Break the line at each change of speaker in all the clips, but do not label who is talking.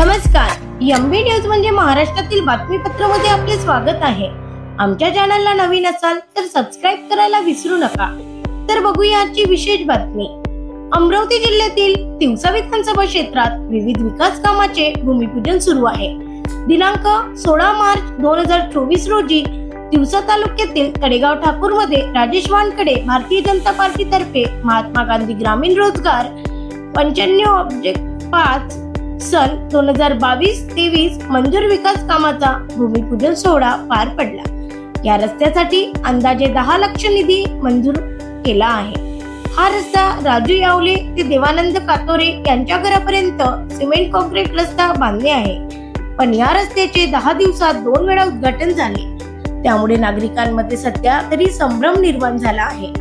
नमस्कार. MB news म्हणजे महाराष्ट्रातील बातमीपत्रामध्ये आपले स्वागत आहे. आमच्या चॅनलला नवीन असाल तर सबस्क्राईब करायला विसरू नका. तर बघूया आजची विशेष बातमी. अमरावती जिल्ह्यातील तिवसा विधानसभा क्षेत्रात विविध विकास कामाचे भूमिपूजन सुरू आहे. दिनांक सोळा मार्च दोन हजार चोवीस रोजी तिवसा तालुक्यातील तडेगाव ठाकूरमध्ये राजेश वानकडे भारतीय जनता पार्टीतर्फे महात्मा गांधी ग्रामीण रोजगार पंच्याण्णव ऑब्जेक्ट पाच सन दोन हजार बावीस तेवीस मंजूर विकास कामाचा भूमिपूजन सोहळा पार पडला. या रस्त्यासाठी अंदाजे दहा लक्ष निधी मंजूर केला आहे. हा रस्ता राजू यावले ते देवानंद कातोरे यांच्या घरापर्यंत सिमेंट कॉन्क्रीट रस्ता बांधले आहे. पण या रस्त्याचे दहा दिवसात दोन वेळा उद्घाटन झाले. त्यामुळे नागरिकांमध्ये सध्या तरी संभ्रम निर्माण झाला आहे.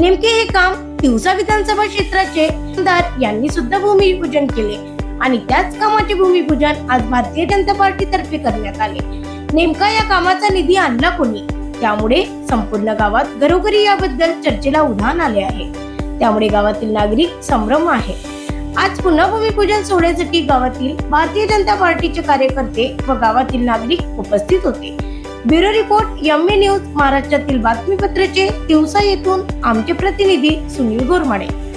नेमके हे काम दिवसा विधानसभा क्षेत्राचे आमदार यांनी सुद्धा भूमिपूजन केले. आणि त्याच कामाचे भूमिपूजन आज भारतीय जनता पार्टीतर्फे करण्यात आले. नेमका या कामाचा निधी आणला कोणी? त्यामुळे संपूर्ण गावात घरोघरी याबद्दल चर्चेला उधाण आले आहे. त्यामुळे गावातील नागरिक संभ्रम आहे. आज पुन्हा भूमिपूजन सोहळ्यासाठी गावातील भारतीय जनता पार्टीचे कार्यकर्ते व गावातील नागरिक उपस्थित होते. Bureau report M A news महाराष्ट्रातील बातमीपत्राचे दिवसा येथून आमचे प्रतिनिधी सुनील गोरमाडे.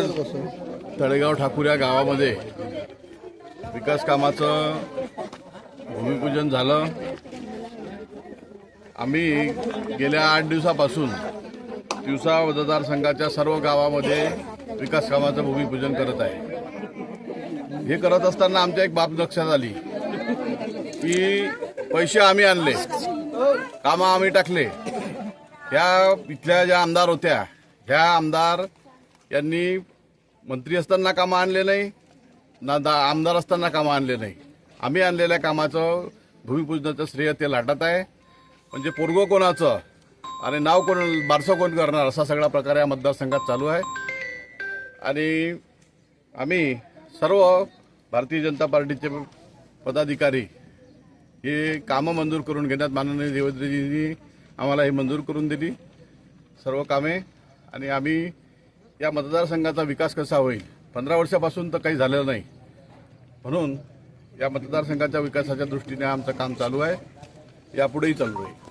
आज तळेगाव ठाकूर या गावामध्ये विकास कामाचं भूमिपूजन झालं. आम्ही गेल्या आठ दिवसापासून दिवसा मतदारसंघाच्या सर्व गावामध्ये विकास कामाचं भूमिपूजन करत आहे. हे करत असताना आमच्या एक बाब लक्षात आली की पैसे आम्ही आणले कामं आम्ही टाकले. ह्या इथल्या ज्या आमदार होत्या ह्या आमदार यांनी मंत्री असताना कामं आणले नाही ना दा आमदार असताना कामं आणले नाही. आम्ही आणलेल्या कामाचं भूमिपूजनाचं श्रेय ते लाटत आहे. म्हणजे पोरगो कोणाचं आणि नाव कोण बारसं कोण करणार असा सगळा प्रकार या मतदारसंघात चालू आहे. आणि आम्ही सर्व भारतीय जनता पार्टीचे पदाधिकारी हे कामं मंजूर करून घेण्यात माननीय देवेंद्रजींनी आम्हाला हे मंजूर करून दिली. सर्व कामे आणि आम्ही या मतदारसंघाचा विकास कसा होईल? पंधरा वर्षापासून तर काही झालेलं नाही. म्हणून या मतदारसंघाच्या विकासाच्या दृष्टीने आमचं काम चालू आहे. यापुढेही चालू आहे.